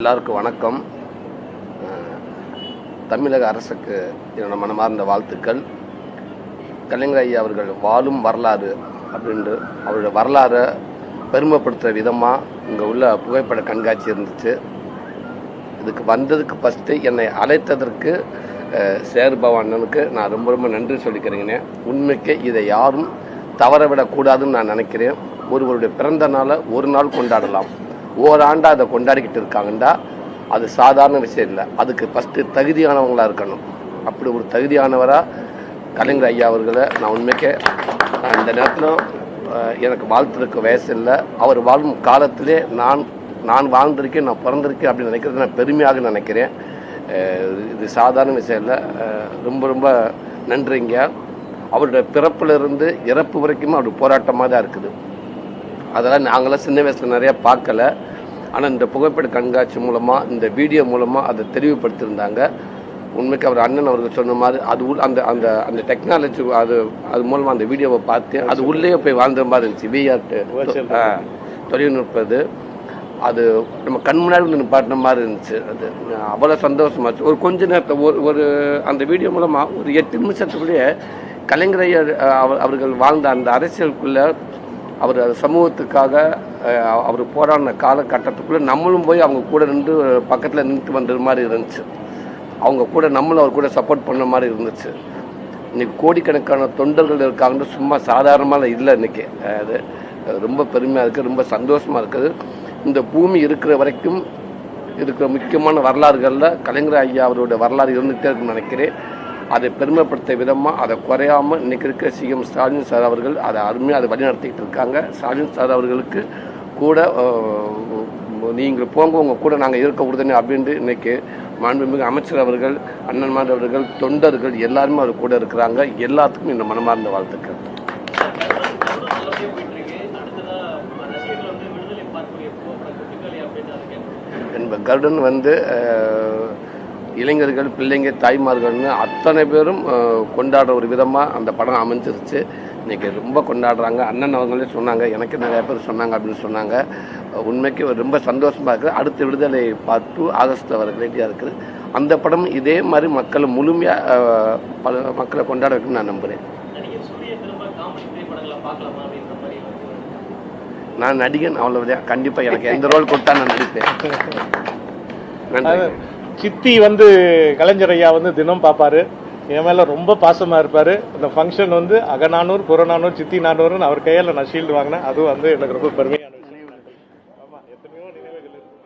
எல்லாருக்கும் வணக்கம். தமிழக அரசுக்கு என்னோட மனமார்ந்த வாழ்த்துக்கள். கலைஞர் ஐயா அவர்கள் வாழும் வரலாறு அப்படின்ட்டு அவருடைய வரலாறை பெருமைப்படுத்துகிற விதமாக இங்கே உள்ள புகைப்பட கண்காட்சி இருந்துச்சு. இதுக்கு வந்ததுக்கு ஃபஸ்ட்டு என்னை அழைத்ததற்கு அஹ், அண்ணனுக்கு நான் ரொம்ப ரொம்ப நன்றி சொல்லிக்கிறேங்கண்ணே உண்மைக்கு இதை யாரும் தவற விடக்கூடாதுன்னு நான் நினைக்கிறேன். ஒருவருடைய பிறந்த நாளை ஒரு நாள் கொண்டாடலாம். ஓராண்டா அதை கொண்டாடிக்கிட்டு இருக்காங்கன்னா அது சாதாரண விஷயம் இல்லை. அதுக்கு ஃபஸ்ட்டு தகுதியானவங்களா இருக்கணும். அப்படி ஒரு தகுதியானவராக கலைஞர் ஐயா அவர்களை நான் உண்மைக்கே நான் இந்த நேரத்தில் எனக்கு வாழ்த்துருக்கு வயசு இல்லை. அவர் வாழும் காலத்திலே நான் நான் வாழ்ந்திருக்கேன் நான் பிறந்திருக்கேன் அப்படின்னு நினைக்கிறது நான் பெருமையாக நினைக்கிறேன். இது சாதாரண விஷயம் இல்லை. ரொம்ப ரொம்ப நன்றிங்க. அவருடைய பிறப்பிலிருந்து இறப்பு வரைக்கும் அவருடைய போராட்டமாக தான் இருக்குது. அதெல்லாம் நாங்களாம் சின்ன வயசில் நிறைய பார்க்கல. ஆனால் இந்த புகைப்பட கண்காட்சி மூலமாக இந்த வீடியோ மூலமாக அதை தெளிவுபடுத்தியிருந்தாங்க. உண்மைக்கு அவர் அண்ணன் அவர்கள் சொன்ன மாதிரி அது உள் அந்த அந்த அந்த டெக்னாலஜி அது அது மூலமாக அந்த வீடியோவை பார்த்து அது உள்ளே போய் வாழ்ந்த மாதிரி இருந்துச்சு. விஆர் தொழில்நுட்பம் இது அது நம்ம கண் முன்னாடி வந்து நிப்பாட்டின மாதிரி இருந்துச்சு. அது அவ்வளோ சந்தோஷமாச்சு ஒரு கொஞ்ச நேரத்தில் ஒரு ஒரு அந்த வீடியோ மூலமாக ஒரு எட்டு நிமிஷத்துக்குள்ளேயே கலைஞர் ஐயா, அஹ், அவர் அவர்கள் வாழ்ந்த அந்த அரசியலுக்குள்ள அவர் அது சமூகத்துக்காக அவர் போராடின காலகட்டத்துக்குள்ளே நம்மளும் போய் அவங்க கூட நின்று பக்கத்தில் நின்று பண்ணுற மாதிரி இருந்துச்சு. அவங்க கூட நம்மளும் அவர் கூட சப்போர்ட் பண்ண மாதிரி இருந்துச்சு. இன்னைக்கு கோடிக்கணக்கான தொண்டர்கள் இருக்காங்கன்னு சும்மா சாதாரணமாக இல்லை இன்னைக்கு. அது அது ரொம்ப பெருமையாக இருக்குது ரொம்ப சந்தோஷமாக இருக்குது இந்த பூமி இருக்கிற வரைக்கும் இருக்கிற முக்கியமான வரலாறுகளில் கலைஞர் ஐயா அவருடைய வரலாறு இருந்துகிட்டே இருக்குன்னு நினைக்கிறேன். அதை பெருமைப்படுத்த விதமாக அதை குறையாமல் இன்னைக்கு இருக்க சிஎம் ஸ்டாலின் சார் அவர்கள் அதை அருமையாக அதை வழிநடத்திட்டு இருக்காங்க. ஸ்டாலின் சார் அவர்களுக்கு கூட நீங்கள் போங்க உங்கள் கூட நாங்கள் இருக்க உறுதுணை அப்படின்ட்டு இன்னைக்கு மாண்புமிகு அமைச்சர் அவர்கள் அண்ணன்மார் அவர்கள் தொண்டர்கள் எல்லாருமே அவர் கூட இருக்கிறாங்க. எல்லாத்துக்கும் இந்த மனமார்ந்த வாழ்த்துக்கள். என்ப கருடன் வந்து இளைஞர்கள் பிள்ளைங்க தாய்மார்கள்னு அத்தனை பேரும் கொண்டாடுற ஒரு விதமாக அந்த படம் அமைஞ்சிருச்சு. இன்னைக்கு ரொம்ப கொண்டாடுறாங்க. அண்ணன் அவங்களே சொன்னாங்க எனக்கு நிறைய பேர் சொன்னாங்க அப்படின்னு சொன்னாங்க. உண்மைக்கு ரொம்ப சந்தோஷமாக இருக்குது. அடுத்த விடுதலை பார்த்து ஆகஸ்ட்டில் வர ரெடியாக இருக்குது. அந்த படம் இதே மாதிரி மக்களை முழுமையாக பல மக்களை கொண்டாட வைக்கணும்னு நான் நம்புகிறேன் நான் நடிகன் அவ்வளவுதான். கண்டிப்பாக எனக்கு எந்த ரோல் கொடுத்தா நான் நடிப்பேன். நன்றி. சித்தி வந்து கலைஞர் ஐயா வந்து தினம் பார்ப்பாரு. என் மேலே ரொம்ப பாசமாக இருப்பார். இந்த ஃபங்க்ஷன் வந்து அகநானூர் புறநானூர் சித்தி நானூறுன்னு அவர் கையால் நான் ஷீல்டு வாங்கினேன். அதுவும் வந்து எனக்கு ரொம்ப பெருமையான விஷயம். ஆமாம் எத்தனையோ நினைவுகள் இருக்குது